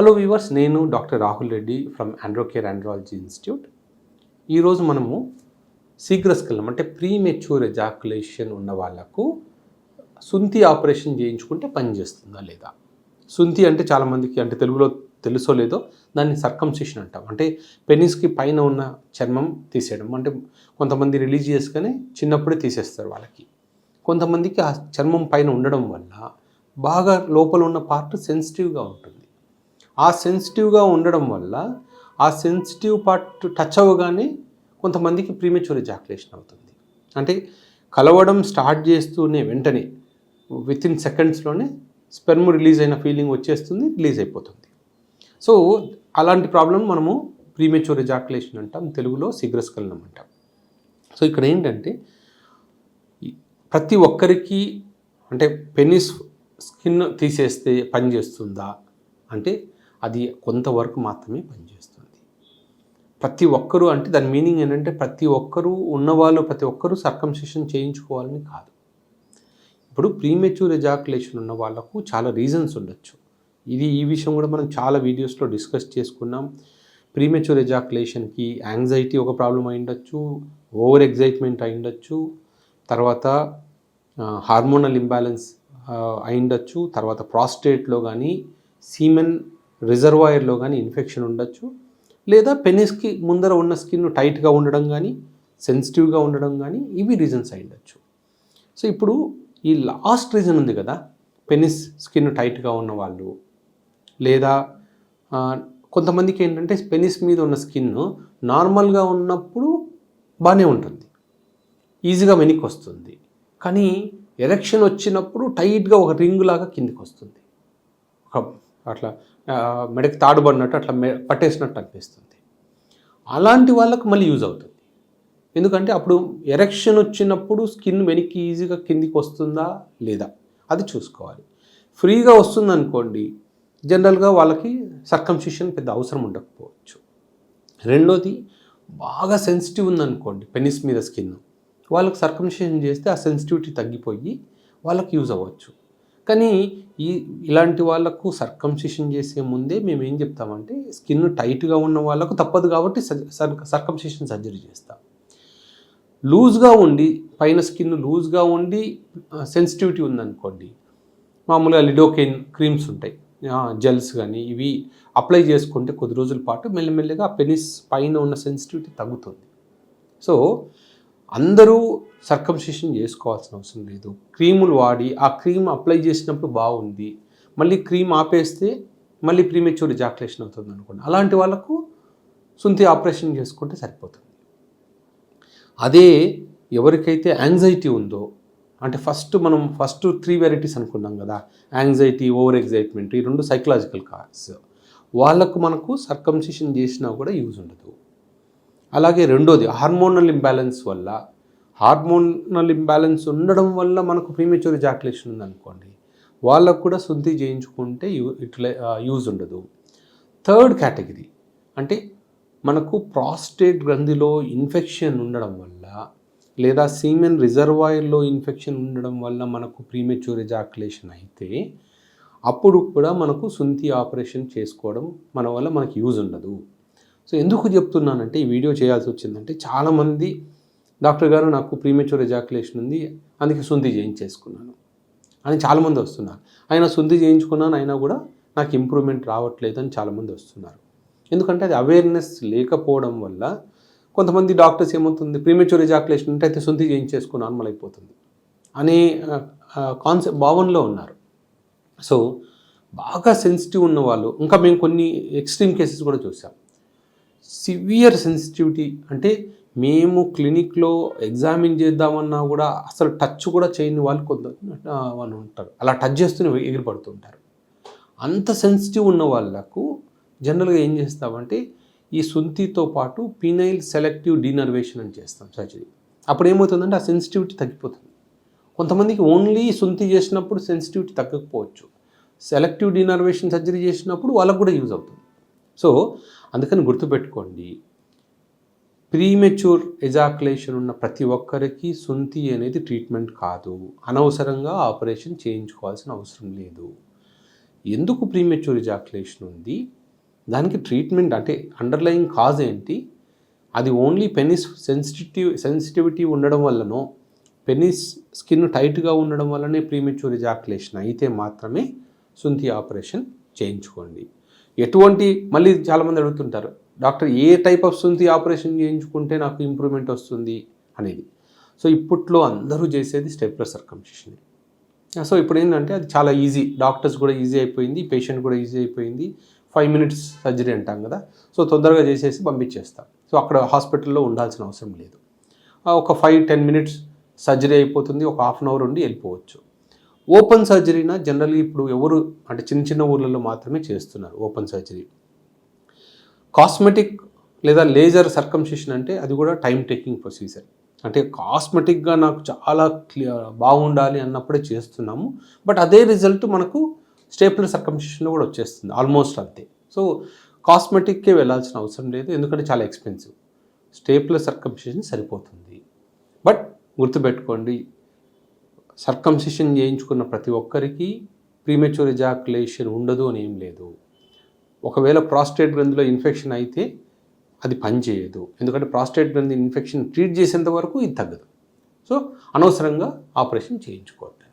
Hello viewers నేను doctor Rahul Reddy from Androcare andrology institute ఈరోజు మనము శీఘ్రస్కలం అంటే ప్రీ మెచ్యూర్ ఎజాకులేషన్ ఉన్న వాళ్ళకు సుంతి ఆపరేషన్ చేయించుకుంటే పనిచేస్తుందా లేదా? సుంతి అంటే చాలామందికి అంటే తెలుగులో తెలుసో లేదో దాన్ని సర్కంసిషన్ అంటాం. అంటే పెనిస్కి పైన ఉన్న చర్మం తీసేయడం. అంటే కొంతమంది రిలీజియస్గానే చిన్నప్పుడే తీసేస్తారు వాళ్ళకి. కొంతమందికి ఆ చర్మం పైన ఉండడం వల్ల బాగా లోపల ఉన్న పార్ట్ సెన్సిటివ్గా ఉంటుంది. ఆ సెన్సిటివ్గా ఉండడం వల్ల ఆ సెన్సిటివ్ పార్ట్ టచ్ అవ్వగానే కొంతమందికి ప్రీమెచ్యూర్ ఎజాకులేషన్ అవుతుంది. అంటే కలవడం స్టార్ట్ చేస్తూనే వెంటనే విత్ ఇన్ సెకండ్స్లోనే స్పెర్మ్ రిలీజ్ అయిన ఫీలింగ్ వచ్చేస్తుంది రిలీజ్ అయిపోతుంది. సో అలాంటి ప్రాబ్లం మనము ప్రీమెచ్యూర్ ఎజాకులేషన్ అంటాం తెలుగులో శీఘ్రస్కలనం అంటాం. సో ఇక్కడ ఏంటంటే ప్రతి ఒక్కరికి అంటే పెనిస్ స్కిన్ తీసేస్తే పనిచేస్తుందా అంటే అది కొంతవరకు మాత్రమే పనిచేస్తుంది. ప్రతి ఒక్కరూ అంటే దాని మీనింగ్ ఏంటంటే ప్రతి ఒక్కరూ ఉన్నవాళ్ళు ప్రతి ఒక్కరూ సర్కంసెషన్ చేయించుకోవాలని కాదు. ఇప్పుడు ప్రీమెచ్యూర్ ఎజాకులేషన్ ఉన్న వాళ్ళకు చాలా రీజన్స్ ఉండొచ్చు. ఇది ఈ విషయం కూడా మనం చాలా వీడియోస్లో డిస్కస్ చేసుకున్నాం. ప్రీమెచ్యూర్ ఎజాకులేషన్కి యాంగ్జైటీ ఒక ప్రాబ్లం అయి ఉండొచ్చు ఓవర్ ఎగ్జైట్మెంట్ అయి ఉండొచ్చు తర్వాత హార్మోనల్ ఇంబ్యాలెన్స్ అయి ఉండొచ్చు తర్వాత ప్రాస్టేట్లో కానీ సీమెన్ రిజర్వాయర్లో కానీ ఇన్ఫెక్షన్ ఉండొచ్చు. లేదా పెనిస్కి ముందర ఉన్న స్కిన్ టైట్గా ఉండడం కానీ సెన్సిటివ్గా ఉండడం కానీ ఇవి రీజన్స్ అయి ఉండొచ్చు. సో ఇప్పుడు ఈ లాస్ట్ రీజన్ ఉంది కదా పెనిస్ స్కిన్ టైట్గా ఉన్న వాళ్ళు. లేదా కొంతమందికి ఏంటంటే పెనిస్ మీద ఉన్న స్కిన్ నార్మల్గా ఉన్నప్పుడు బాగానే ఉంటుంది. ఈజీగా వెనక్కి వస్తుంది. కానీ ఎలక్షన్ వచ్చినప్పుడు టైట్గా ఒక రింగ్ లాగా కిందికి వస్తుంది. ఒక అట్లా ఆ, మెడకి తాడుబడినట్టు అట్లా పట్టేసినట్టు అనిపిస్తుంది. అలాంటి వాళ్ళకు మళ్ళీ యూజ్ అవుతుంది. ఎందుకంటే అప్పుడు ఎరెక్షన్ వచ్చినప్పుడు స్కిన్ వెనక్కి ఈజీగా కిందికి వస్తుందా లేదా అది చూసుకోవాలి. ఫ్రీగా వస్తుంది అనుకోండి జనరల్గా వాళ్ళకి సర్కంసిషన్ పెద్ద అవసరం ఉండకపోవచ్చు. రెండోది బాగా సెన్సిటివ్ ఉందనుకోండి పెనిస్ మీద స్కిన్. వాళ్ళకి సర్కంసిషన్ చేస్తే ఆ సెన్సిటివిటీ తగ్గిపోయి వాళ్ళకి యూజ్ అవ్వచ్చు. కానీ ఈ ఇలాంటి వాళ్ళకు సర్కంసిషన్ చేసే ముందే మేము ఏం చెప్తామంటే స్కిన్ టైట్గా ఉన్న వాళ్ళకు తప్పదు కాబట్టి సర్కంసిషన్ సర్జరీ చేస్తాం. లూజ్గా ఉండి పైన స్కిన్ లూజ్గా ఉండి సెన్సిటివిటీ ఉందనుకోండి మామూలుగా లిడోకెయిన్ క్రీమ్స్ ఉంటాయి. జెల్స్ కానీ ఇవి అప్లై చేసుకుంటే కొద్ది రోజుల పాటు మెల్లమెల్లగా పెనిస్ పైన ఉన్న సెన్సిటివిటీ తగ్గుతుంది. సో అందరూ సర్కంసిషన్ చేసుకోవాల్సిన అవసరం లేదు. క్రీములు వాడి ఆ క్రీమ్ అప్లై చేసినప్పుడు బాగుంది. మళ్ళీ క్రీమ్ ఆపేస్తే మళ్ళీ ప్రీమెచ్యూర్ జాక్యులేషన్ అవుతుంది అనుకోండి. అలాంటి వాళ్ళకు సుంతి ఆపరేషన్ చేసుకుంటే సరిపోతుంది. అదే ఎవరికైతే యాంగ్జైటీ ఉందో అంటే ఫస్ట్ మనం ఫస్ట్ త్రీ వెరైటీస్ అనుకున్నాం కదా యాంగ్జైటీ ఓవర్ ఎగ్జైట్మెంట్ ఈ రెండు సైకలాజికల్ కాజ్ వాళ్ళకు మనకు సర్కంసిషన్ చేసినా కూడా యూజ్ ఉండదు. అలాగే రెండోది హార్మోనల్ ఇంబ్యాలెన్స్ వల్ల. హార్మోనల్ ఇంబ్యాలెన్స్ ఉండడం వల్ల మనకు ప్రీమెచ్యూర్ జాక్యులేషన్ ఉందనుకోండి. వాళ్ళకు కూడా శుద్ధి చేయించుకుంటే యూ ఇట్లా యూజ్ ఉండదు. థర్డ్ కేటగిరీ అంటే మనకు ప్రాస్టేట్ గ్రంథిలో ఇన్ఫెక్షన్ ఉండడం వల్ల లేదా సీమెన్ రిజర్వాయర్లో ఇన్ఫెక్షన్ ఉండడం వల్ల మనకు ప్రీమెచ్యూర్ ఎజాకులేషన్ అయితే అప్పుడు కూడా మనకు సుంతి ఆపరేషన్ చేసుకోవడం మన వల్ల మనకు యూజ్ ఉండదు. సో ఎందుకు చెప్తున్నానంటే ఈ వీడియో చేయాల్సి వచ్చిందంటే చాలామంది డాక్టర్ గారు నాకు ప్రీమెచ్యూర్ ఎజాకులేషన్ ఉంది అందుకే సుంతి చేయించేసుకున్నాను అని చాలామంది వస్తున్నారు. ఆయన శుద్ధి చేయించుకున్నాను అయినా కూడా నాకు ఇంప్రూవ్మెంట్ రావట్లేదు అని చాలామంది వస్తున్నారు. ఎందుకంటే అది అవేర్నెస్ లేకపోవడం వల్ల కొంతమంది డాక్టర్స్ ఏమవుతుంది ప్రీమెచ్యూర్ ఎజాకులేషన్ ఉంటే అయితే శుద్ధి చేయించేసుకుని నార్మల్ అయిపోతుంది అనే కాన్సెప్ట్ భావనలో ఉన్నారు. సో బాగా సెన్సిటివ్ ఉన్న వాళ్ళు ఇంకా మేము కొన్ని ఎక్స్ట్రీమ్ కేసెస్ కూడా చూసాం సివియర్ సెన్సిటివిటీ అంటే మేము క్లినిక్లో ఎగ్జామిన్ చేద్దామన్నా కూడా అసలు టచ్ కూడా చేయని వాళ్ళు కొంత వాళ్ళు ఉంటారు. అలా టచ్ చేస్తూనే ఎగిరిపడుతుంటారు. అంత సెన్సిటివ్ ఉన్న వాళ్ళకు జనరల్గా ఏం చేస్తామంటే ఈ సుంతితో పాటు పినైల్ సెలెక్టివ్ డీనర్వేషన్ అని చేస్తాం సర్జరీ. అప్పుడు ఏమవుతుందంటే ఆ సెన్సిటివిటీ తగ్గిపోతుంది. కొంతమందికి ఓన్లీ సుంతి చేసినప్పుడు సెన్సిటివిటీ తగ్గకపోవచ్చు. సెలెక్టివ్ డీనర్వేషన్ సర్జరీ చేసినప్పుడు వాళ్ళకు కూడా యూజ్ అవుతుంది. సో అందుకని గుర్తుపెట్టుకోండి ప్రీమెచ్యూర్ ఎజాకులేషన్ ఉన్న ప్రతి ఒక్కరికి సుంతి అనేది ట్రీట్మెంట్ కాదు. అనవసరంగా ఆపరేషన్ చేయించుకోవాల్సిన అవసరం లేదు. ఎందుకు ప్రీమెచ్యూర్ ఇజాక్యులేషన్ ఉంది? దానికి ట్రీట్మెంట్ అంటే అండర్లయింగ్ కాజ్ ఏంటి? అది ఓన్లీ పెనిస్ సెన్సిటివ్ సెన్సిటివిటీ ఉండడం వల్లనో పెనిస్ స్కిన్ టైట్గా ఉండడం వల్లనే ప్రీమెచ్యూర్ ఇజాక్యులేషన్ అయితే మాత్రమే సుంతి ఆపరేషన్ చేయించుకోండి. ఎటువంటి మళ్ళీ చాలామంది అడుగుతుంటారు డాక్టర్ ఏ టైప్ ఆఫ్ సుంతి ఆపరేషన్ చేయించుకుంటే నాకు ఇంప్రూవ్మెంట్ వస్తుంది? అనేది. సో ఇప్పట్లో అందరూ చేసేది స్టెప్లర్ సర్కంసిషన్ సో ఇప్పుడు ఏంటంటే అది చాలా ఈజీ. డాక్టర్స్ కూడా ఈజీ అయిపోయింది పేషెంట్ కూడా ఈజీ అయిపోయింది. ఫైవ్ మినిట్స్ సర్జరీ అంటాం కదా. సో తొందరగా చేసేసి పంపించేస్తాం. సో అక్కడ హాస్పిటల్లో ఉండాల్సిన అవసరం లేదు. ఒక ఫైవ్ టెన్ మినిట్స్ సర్జరీ అయిపోతుంది ఒక హాఫ్ అన్ అవర్ ఉండి వెళ్ళిపోవచ్చు. ఓపెన్ సర్జరీనా? జనరల్గా ఇప్పుడు ఎవరు అంటే చిన్న చిన్న ఊర్లలో మాత్రమే చేస్తున్నారు ఓపెన్ సర్జరీ. కాస్మెటిక్ లేదా లేజర్ సర్కంసిషన్ అంటే అది కూడా టైం టేకింగ్ ప్రొసీజర్. అంటే కాస్మెటిక్గా నాకు చాలా క్లియర్ బాగుండాలి అన్నప్పుడే చేస్తున్నాము. బట్ అదే రిజల్ట్ మనకు స్టేపుల్ సర్కంసిషన్లో కూడా వచ్చేస్తుంది. ఆల్మోస్ట్ అంతే. సో కాస్మెటిక్కే వెళ్ళాల్సిన అవసరం లేదు. ఎందుకంటే చాలా ఎక్స్పెన్సివ్. స్టేపుల సర్కంసిషన్ సరిపోతుంది. బట్ గుర్తుపెట్టుకోండి సర్కంసిషన్ చేయించుకున్న ప్రతి ఒక్కరికి ప్రీమెచ్యూర్ ఎజాకులేషన్ ఉండదు అని ఏం లేదు. ఒకవేళ ప్రాస్టేట్ గ్రంథిలో ఇన్ఫెక్షన్ అయితే అది పనిచేయదు. ఎందుకంటే ప్రాస్టేట్ గ్రంథి ఇన్ఫెక్షన్ ట్రీట్ చేసేంత వరకు ఇది తగ్గదు. సో అనవసరంగా ఆపరేషన్ చేయించుకోవద్దు.